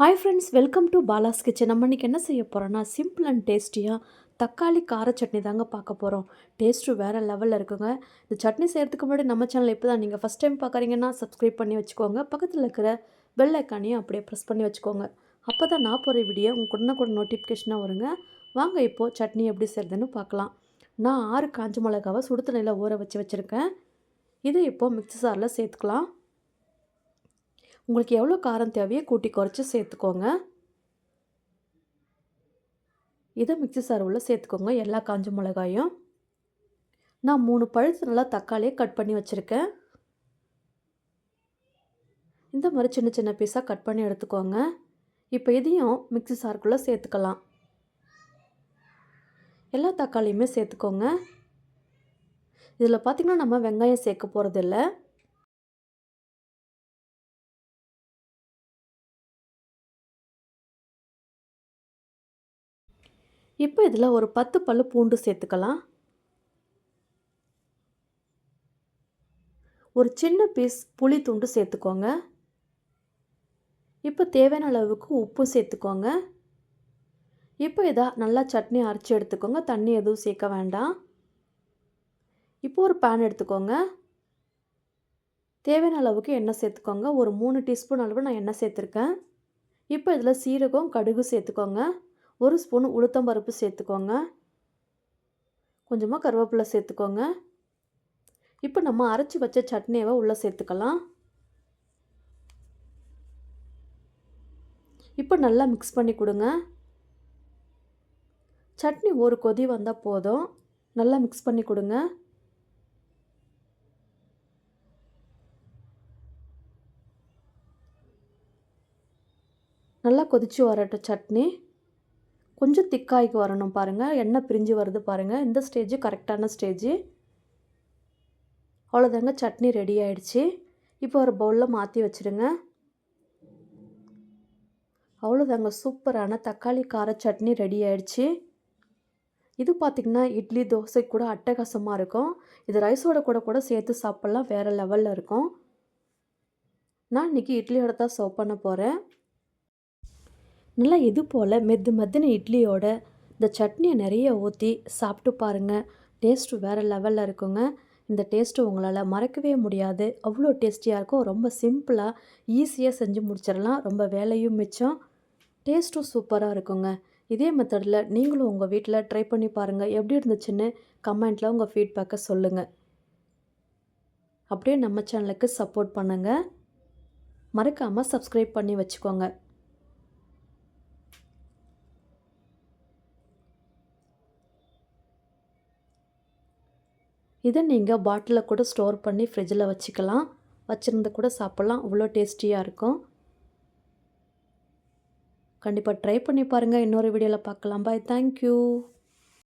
Hi friends welcome to Bala's kitchen நம்ம இன்றைக்கி என்ன செய்ய போகிறோன்னா சிம்பிள் அண்ட் டேஸ்டியாக தக்காளி கார சட்னி தாங்க பார்க்க போகிறோம் டேஸ்ட்டு வேறு லெவலில் இருக்குங்க. இந்த சட்னி செய்கிறதுக்கு முன்னாடி நம்ம சேனல் இப்போ தான் நீங்கள் ஃபஸ்ட் டைம் பார்க்குறீங்கன்னா சப்ஸ்கிரைப் பண்ணி வச்சுக்கோங்க. பக்கத்தில் இருக்கிற பெல் ஐக்கானையும் அப்படியே ப்ரெஸ் பண்ணி வச்சுக்கோங்க. அப்போ தான் நான் போகிற வீடியோ உங்கள் கூட கூட நோட்டிஃபிகேஷனாக வருங்க. வாங்க இப்போது சட்னி எப்படி செய்கிறதுன்னு பார்க்கலாம். நான் ஆறு காஞ்ச மிளகாவை சுடுத்தலையில் ஊற வச்சு வச்சுருக்கேன். இதை இப்போது மிக்சி சாரில் சேர்த்துக்கலாம். உங்களுக்கு எவ்வளோ காரம் தேவையோ கூட்டி குறைச்சி சேர்த்துக்கோங்க. இதை மிக்சி சார் சேர்த்துக்கோங்க எல்லா காஞ்ச மிளகாயும். நான் மூணு பழுத்து நல்லா தக்காளியை கட் பண்ணி வச்சுருக்கேன். இந்த மாதிரி சின்ன சின்ன பீஸாக கட் பண்ணி எடுத்துக்கோங்க. இப்போ இதையும் மிக்சி சாருக்குள்ளே சேர்த்துக்கலாம். எல்லா தக்காளியுமே சேர்த்துக்கோங்க. இதில் பார்த்திங்கன்னா நம்ம வெங்காயம் சேர்க்க போகிறதில்ல இப்போ இதில் ஒரு பத்து பல் பூண்டு சேர்த்துக்கலாம். ஒரு சின்ன பீஸ் புளி துண்டு சேர்த்துக்கோங்க. இப்போ தேவையான அளவுக்கு உப்பு சேர்த்துக்கோங்க. இப்போ இதை நல்லா சட்னி அரைச்சி எடுத்துக்கோங்க. தண்ணி எதுவும் சேர்க்க வேண்டாம். இப்போ ஒரு பேன் எடுத்துக்கோங்க. தேவையான அளவுக்கு எண்ணெய் சேர்த்துக்கோங்க. ஒரு மூணு டீஸ்பூன் அளவு நான் எண்ணெய் சேர்த்துருக்கேன். இப்போ இதில் சீரகம் கடுகு சேர்த்துக்கோங்க. ஒரு ஸ்பூன் உளுத்தம்பருப்பு சேர்த்துக்கோங்க. கொஞ்சமாக கருவேப்பிலை சேர்த்துக்கோங்க. இப்போ நம்ம அரைச்சி வச்ச சட்னியை உள்ளே சேர்த்துக்கலாம். இப்போ நல்லா மிக்ஸ் பண்ணி கொடுங்க. சட்னி ஒரு கொதி வந்தால் போதும். நல்லா மிக்ஸ் பண்ணி கொடுங்க. நல்லா கொதித்து வரட்டும் சட்னி. கொஞ்சம் திக்காய்க்கு வரணும் பாருங்கள் எண்ணெய் பிரிஞ்சு வருது பாருங்கள் இந்த ஸ்டேஜ் கரெக்டான ஸ்டேஜ் அவ்வளோதாங்க சட்னி ரெடி ஆகிடுச்சி இப்போ ஒரு பவுலில் மாற்றி வச்சுடுங்க அவ்வளோதாங்க சூப்பரான தக்காளி கார சட்னி ரெடி ஆகிடுச்சி இது பார்த்திங்கன்னா இட்லி தோசை கூட அட்டகாசமாக இருக்கும். இது ரைஸோட கூட கூட சேர்த்து சாப்பிட்லாம். வேறு லெவலில் இருக்கும். நான் இன்றைக்கி இட்லியோட தான் சர்வ் பண்ண போகிறேன் நல்லா இது போல் மெத்து மெத்துன இட்லியோட இந்த சட்னியை நிறைய ஊற்றி சாப்பிட்டு பாருங்கள் டேஸ்ட்டு வேறு லெவலில் இருக்குங்க. இந்த டேஸ்ட்டு உங்களால் மறக்கவே முடியாது. அவ்வளோ டேஸ்டியாக இருக்கும். ரொம்ப சிம்பிளாக ஈஸியாக செஞ்சு முடிச்சிடலாம். ரொம்ப வேலையும் மிச்சம். டேஸ்ட்டும் சூப்பராக இருக்குங்க. இதே மெத்தடில் நீங்களும் உங்கள் வீட்டில் ட்ரை பண்ணி பாருங்கள் எப்படி இருந்துச்சுன்னு கமெண்ட்டில் உங்கள் ஃபீட்பேக்கை சொல்லுங்கள் அப்படியே நம்ம சேனலுக்கு சப்போர்ட் பண்ணுங்கள் மறக்காமல் சப்ஸ்கிரைப் பண்ணி வச்சுக்கோங்க. இதை நீங்கள் பாட்டிலில் கூட ஸ்டோர் பண்ணி ஃப்ரிட்ஜில் வச்சுக்கலாம். வச்சுருந்து கூட சாப்பிட்லாம். அவ்வளோ டேஸ்டியாக இருக்கும். கண்டிப்பாக ட்ரை பண்ணி பாருங்கள் இன்னொரு வீடியோவில் பார்க்கலாம். Bye thank you